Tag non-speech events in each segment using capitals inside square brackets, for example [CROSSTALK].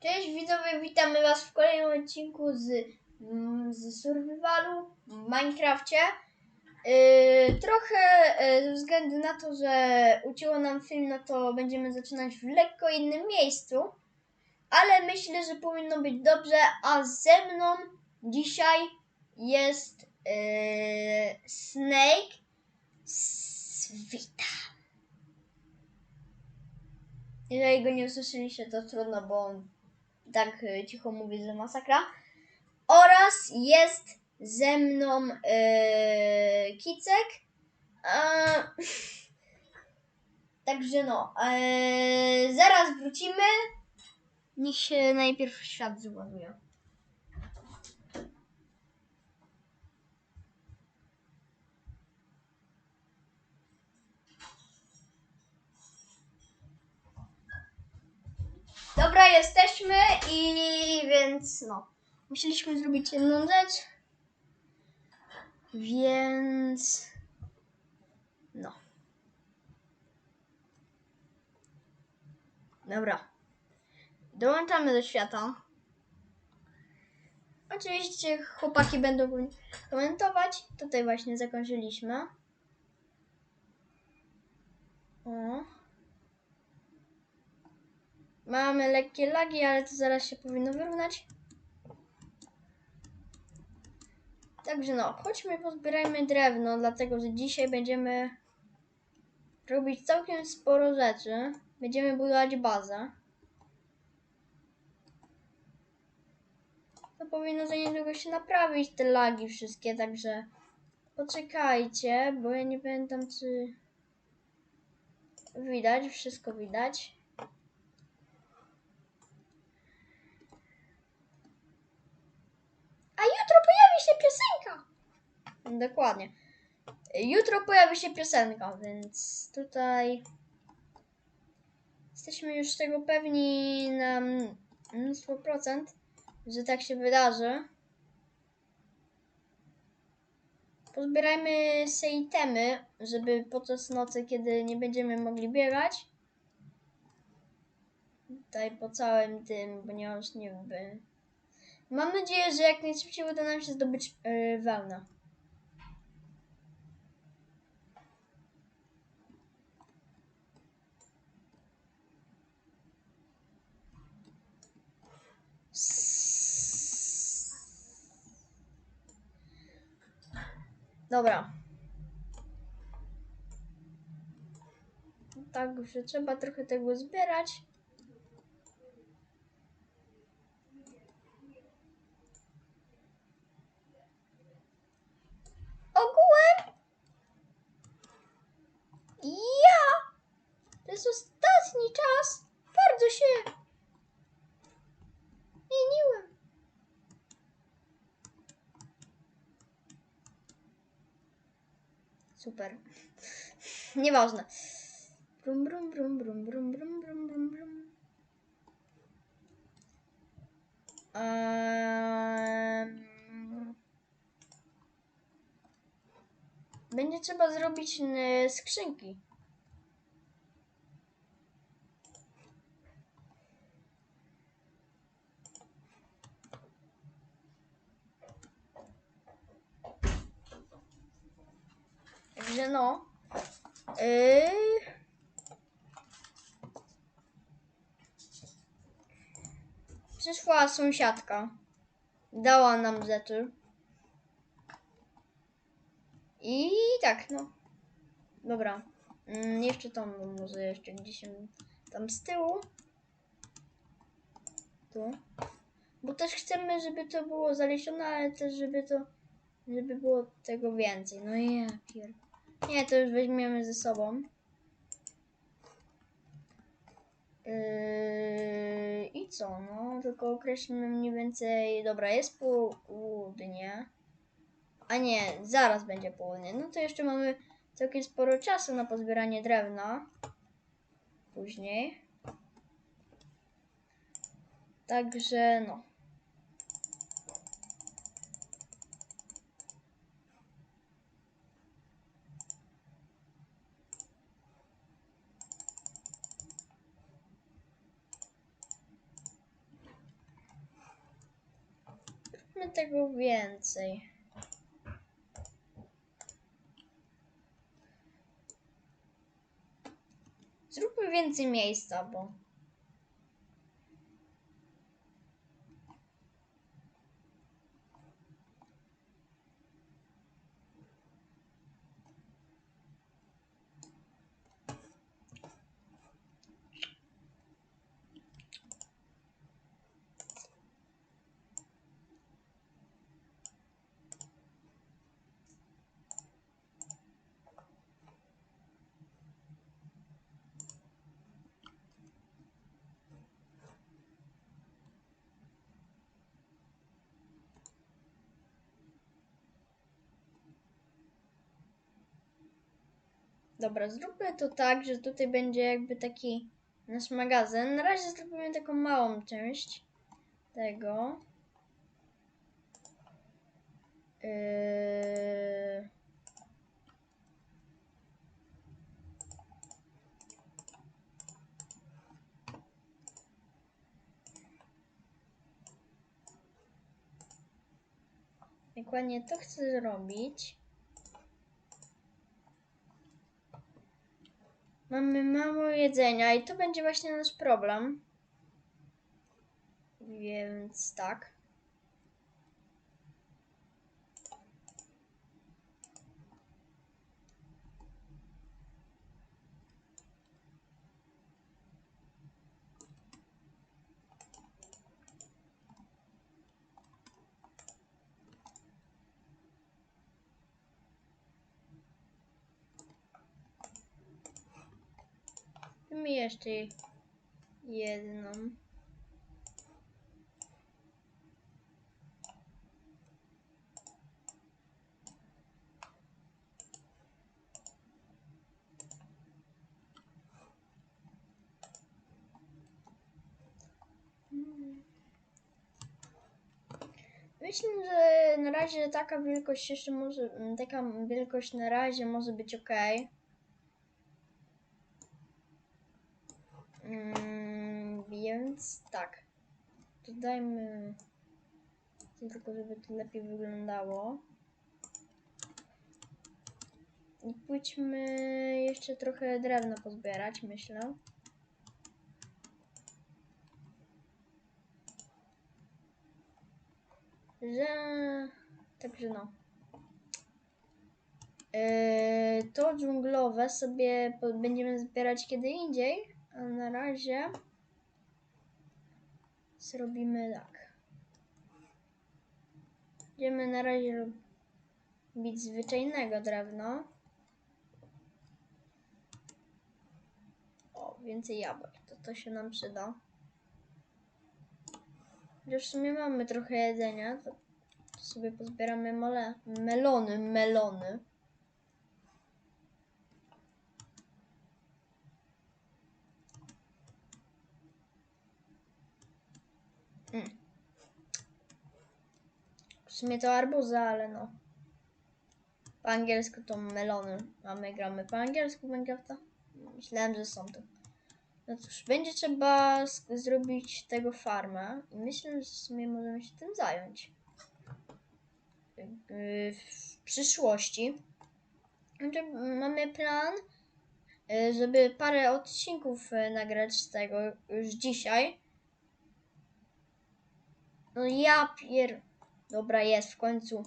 Cześć widzowie, witamy was w kolejnym odcinku z, mm, z Survivalu w Minecrafcie. Yy, trochę yy, ze względu na to, że ucięło nam film, no to będziemy zaczynać w lekko innym miejscu. Ale myślę, że powinno być dobrze, a ze mną dzisiaj jest yy, Snake. S- Witam. Jeżeli go nie usłyszeliście, to trudno, bo on tak y, cicho mówi, że masakra. Oraz jest ze mną yy, Kicek. E, [LAUGHS] Także no, e, zaraz wrócimy. Niech się najpierw świat zładuje. Dobra, jesteśmy i więc no. Musieliśmy zrobić jedną rzecz. Więc no. Dobra. Dołączamy do świata. Oczywiście chłopaki będą komentować. Tutaj właśnie zakończyliśmy. O. Mamy lekkie lagi, ale to zaraz się powinno wyrównać. Także no, chodźmy pozbierajmy drewno, dlatego że dzisiaj będziemy robić całkiem sporo rzeczy. Będziemy budować bazę. To powinno za niedługo się naprawić te lagi wszystkie, także poczekajcie, bo ja nie pamiętam czy widać, wszystko widać. A jutro pojawi się piosenka. Dokładnie. Jutro pojawi się piosenka, więc tutaj jesteśmy już tego pewni na mnóstwo procent, że tak się wydarzy. Pozbierajmy se itemy, żeby podczas nocy, kiedy nie będziemy mogli biegać, tutaj po całym tym, ponieważ nie wiem, Mam nadzieję, że jak najszybciej uda nam się zdobyć yy, wełnę. Dobra. Także trzeba trochę tego zbierać. ogółem ja to jest ostatni czas bardzo się zmieniłem. Super. Nieważne. Brum, brum, brum, brum, brum, brum, brum, brum, brum. Um, Będzie trzeba zrobić skrzynki. Także no. Yy... Przyszła sąsiadka. Dała nam rzeczy. I tak, no. Dobra. Mm, jeszcze tam, może jeszcze gdzieś tam z tyłu. Tu. Bo też chcemy, żeby to było zalesione, ale też żeby to, żeby było tego więcej. No ja pier... Nie, to już weźmiemy ze sobą. Yy, I co, no, tylko określimy mniej więcej, dobra, jest południe. A nie, zaraz będzie południe. No to jeszcze mamy całkiem sporo czasu na pozbieranie drewna. Później. Także no. Tego więcej. Zróbmy więcej miejsca, bo. Dobra, zróbmy to tak, że tutaj będzie jakby taki nasz magazyn. Na razie zrobimy taką małą część tego. Yy... Dokładnie to chcę zrobić. Mamy mało jedzenia i to będzie właśnie nasz problem. Więc tak. Mi jeszcze jedną. Myślę, że na razie taka wielkość jeszcze może, taka wielkość na razie może być ok. Mm, więc tak. Dodajmy tylko, żeby to lepiej wyglądało. I pójdźmy jeszcze trochę drewna pozbierać, myślę. Że... Także no. Yy, to dżunglowe sobie będziemy zbierać kiedy indziej. A na razie zrobimy tak. Będziemy na razie robić zwyczajnego drewno. O, więcej jabłek, to to się nam przyda. Już w sumie mamy trochę jedzenia, to, sobie pozbieramy mole, melony, melony. Mm. W sumie to arbuzy, ale no. Po angielsku to melony. A my gramy po angielsku Minecrafta? Myślałem, że są to. No cóż, będzie trzeba zrobić tego farmę. I myślę, że w sumie możemy się tym zająć. W przyszłości. Znaczy, mamy plan, yy, żeby parę odcinków yy, nagrać z tego już dzisiaj. No ja pier... Dobra, jest w końcu.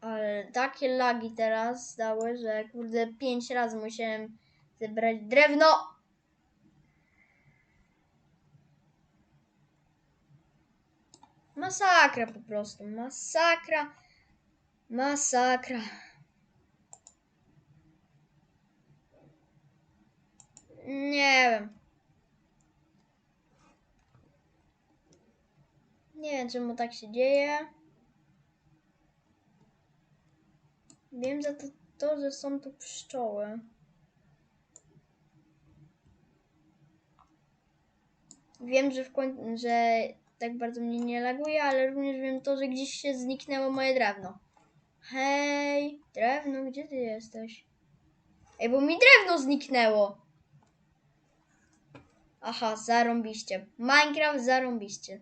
Ale takie lagi teraz dały, że kurde pięć razy musiałem zebrać drewno. Masakra po prostu, masakra, masakra. Nie wiem. Nie wiem, czemu tak się dzieje. Wiem za to, to że są tu pszczoły. Wiem, że w że tak bardzo mnie nie laguje, ale również wiem to, że gdzieś się zniknęło moje drewno. Hej, drewno, gdzie ty jesteś? Ej, bo mi drewno zniknęło. Aha, zarąbiście. Minecraft zarąbiście.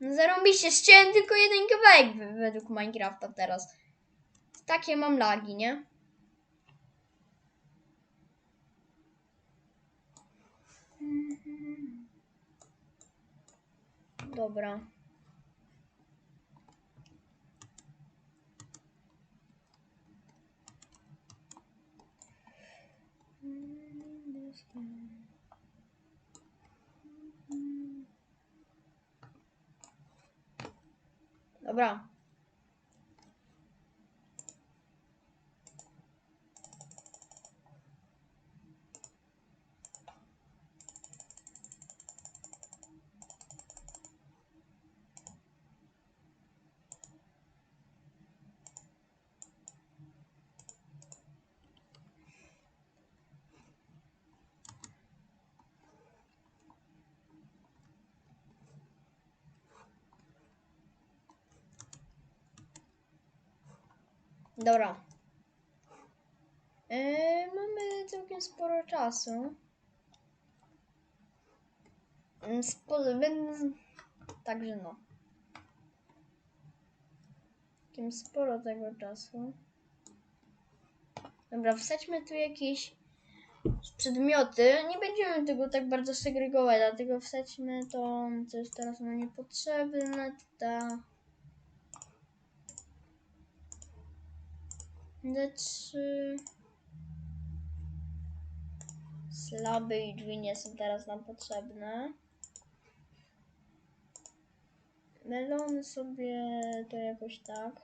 No zarąbiście, ściąłem tylko jeden kawałek we- według Minecrafta teraz. Takie mam lagi, nie? Dobra. Dobra. Dobra. Yy, mamy całkiem sporo czasu. Yy, Spo, będę- także no. Całkiem sporo tego czasu. Dobra, wsadźmy tu jakieś przedmioty. Nie będziemy tego tak bardzo segregować, dlatego wsadźmy to, co jest teraz nam niepotrzebne. Ta. D3. Slaby i drzwi nie są teraz nam potrzebne. Melony sobie to jakoś tak.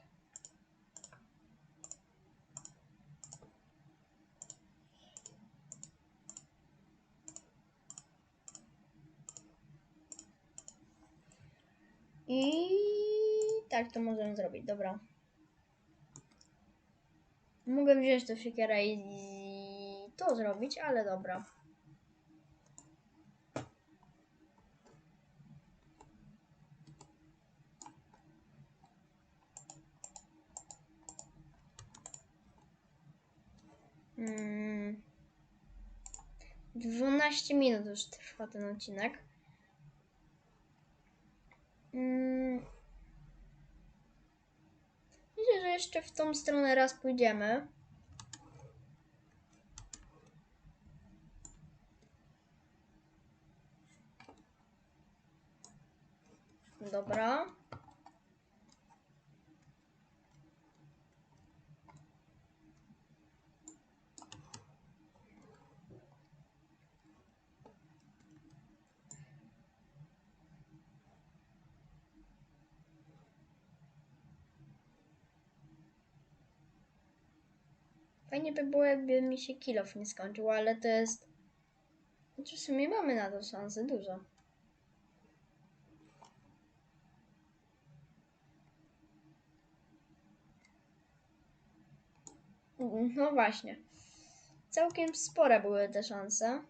I tak to możemy zrobić, dobra. Mogę wziąć tą siekierę i to zrobić, ale dobra. Mm. 12 minut już trwa ten odcinek. Mm. Myślę, że jeszcze w tą stronę raz pójdziemy. Dobra. Fajnie by było, jakby mi się kilof nie skończył, ale to jest. Znaczy, w sumie mamy na to szansę dużo. Mm, No właśnie. Całkiem spore były te szanse.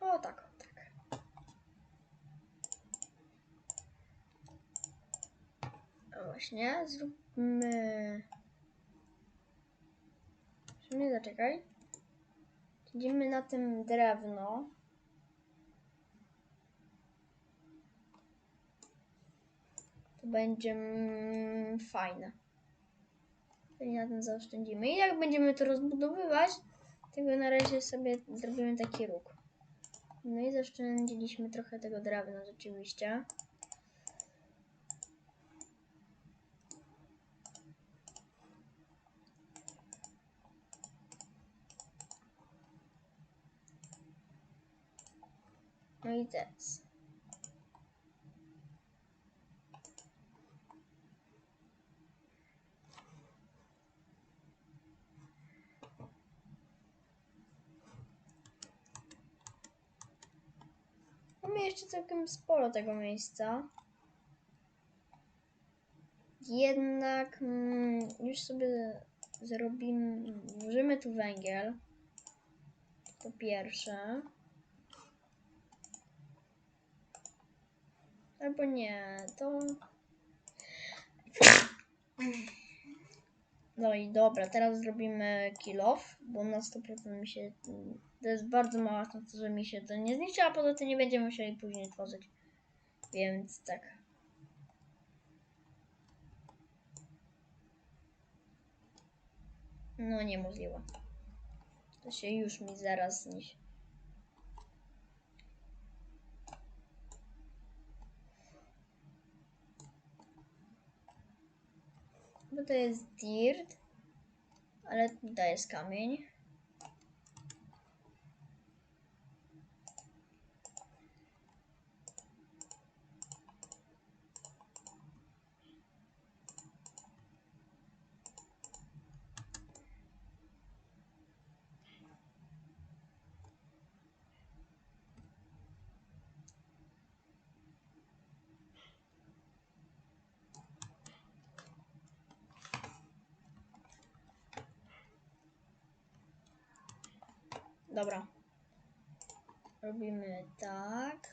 O tak, o tak. O właśnie, zróbmy... Nie zaczekaj. Idziemy na tym drewno. To będzie mm, fajne. Czyli na tym zaoszczędzimy. I jak będziemy to rozbudowywać, tego na razie sobie zrobimy taki róg. No i zaoszczędziliśmy trochę tego drewna rzeczywiście. No. Mamy jeszcze całkiem sporo tego miejsca. Jednak mm, już sobie zrobimy, włożymy tu węgiel. Po pierwsze. Albo nie, to... No i dobra, teraz zrobimy kill off, bo na 100% mi się... To jest bardzo mała szansa, że mi się to nie zniszczy, a poza tym nie będziemy musieli później tworzyć. Więc tak. No niemożliwe. To się już mi zaraz zniszczy. Bo to jest dirt, ale tutaj jest kamień. Dobra. Robimy tak.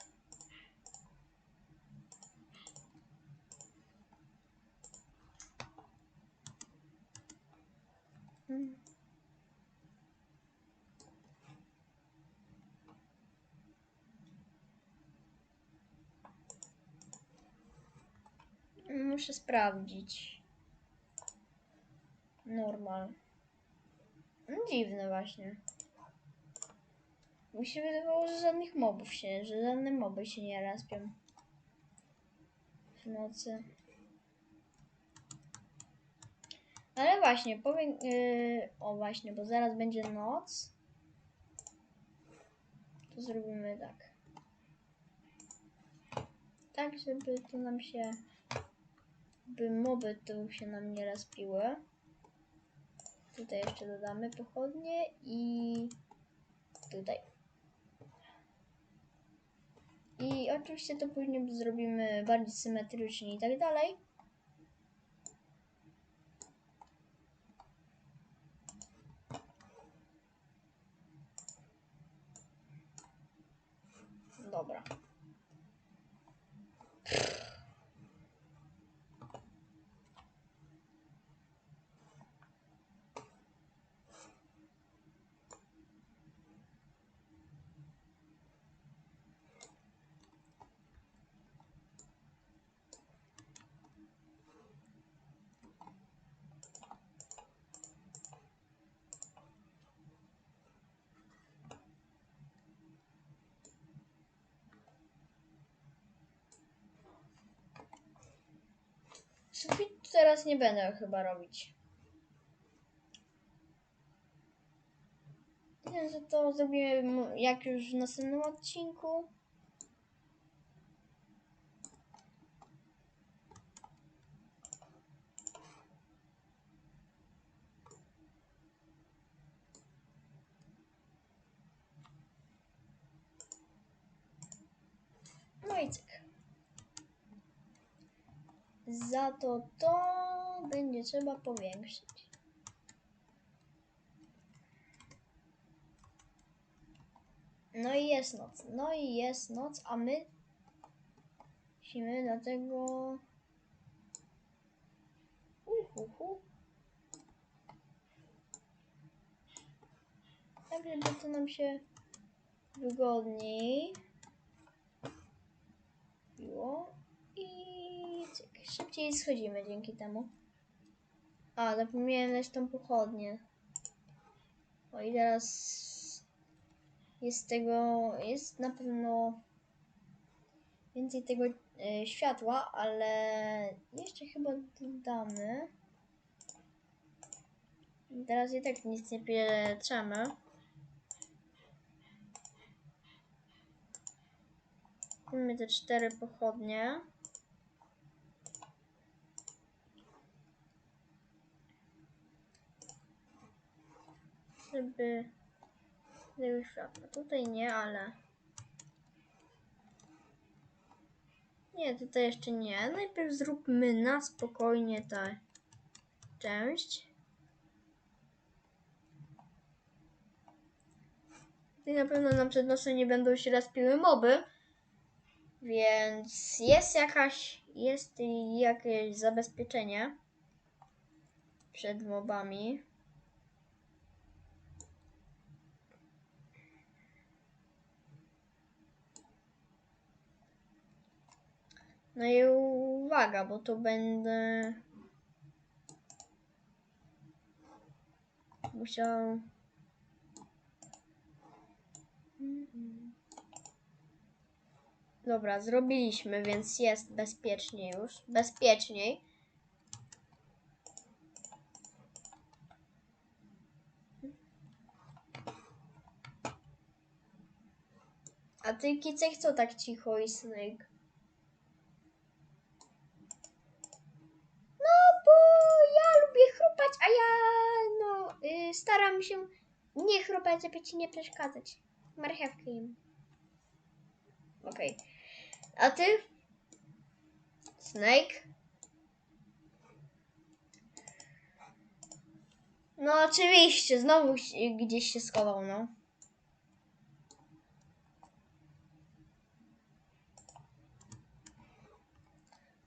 Muszę sprawdzić. Normal. No, Dziwne właśnie. Mi się wydawało, że żadnych mobów się, że żadne moby się nie respią. W nocy. Ale właśnie, powiem... Yy, o właśnie, bo zaraz będzie noc. To zrobimy tak. Tak, żeby to nam się... By moby tu się nam nie respiły. Tutaj jeszcze dodamy pochodnie i tutaj. I oczywiście to później zrobimy bardziej symetrycznie i tak dalej. Dobra. Teraz nie będę chyba robić. Wiem, że to zrobimy jak już w następnym odcinku. No i cyk. Za to to będzie trzeba powiększyć. No i jest noc. No i jest noc, a my musimy dlatego uhuhu. Tak, żeby to nam się wygodniej i szybciej schodzimy dzięki temu. A, zapomniałem dać tą pochodnię. O i teraz jest tego, jest na pewno więcej tego e, światła, ale jeszcze chyba dodamy. Teraz i tak nic nie pietrzemy. Mamy te cztery pochodnie. Żeby tego światła. Tutaj nie, ale. Nie, tutaj jeszcze nie. Najpierw zróbmy na spokojnie tę część. Tutaj na pewno nam przed nosem nie będą się rozpiły moby. Więc jest jakaś, jest jakieś zabezpieczenie przed mobami. No i uwaga, bo tu będę musiał. Dobra, zrobiliśmy, więc jest bezpiecznie już. Bezpieczniej. A ty, Kicek, co tak cicho i Snake? No, bo ja lubię chrupać, a ja, no, y, staram się nie chrupać, żeby ci nie przeszkadzać. Marchewkę jem. Okej. A ty? Snake? No oczywiście, znowu gdzieś się schował, no.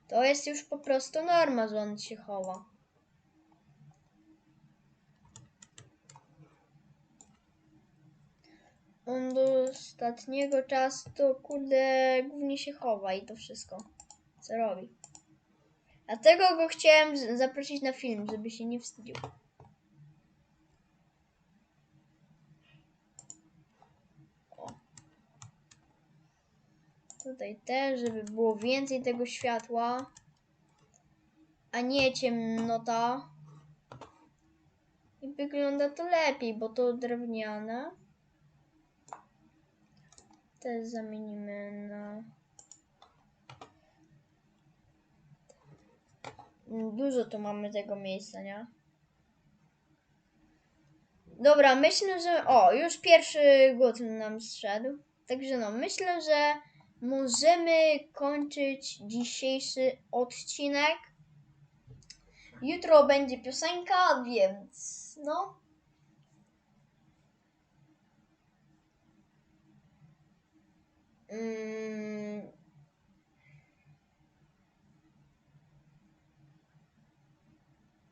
To jest już po prostu norma, że on się chowa. On do ostatniego czasu to kurde głównie się chowa i to wszystko, co robi. Dlatego go chciałem zaprosić na film, żeby się nie wstydził. O. Tutaj też, żeby było więcej tego światła, a nie ciemnota. I wygląda to lepiej, bo to drewniane. Też zamienimy na. Dużo tu mamy tego miejsca, nie? Dobra, myślę, że. O, już pierwszy głód nam zszedł. Także no, myślę, że możemy kończyć dzisiejszy odcinek. Jutro będzie piosenka, więc no. Mm.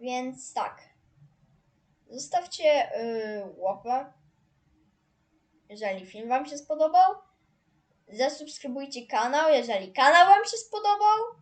Więc tak. Zostawcie y, łapę, jeżeli film Wam się spodobał. Zasubskrybujcie kanał, jeżeli kanał Wam się spodobał.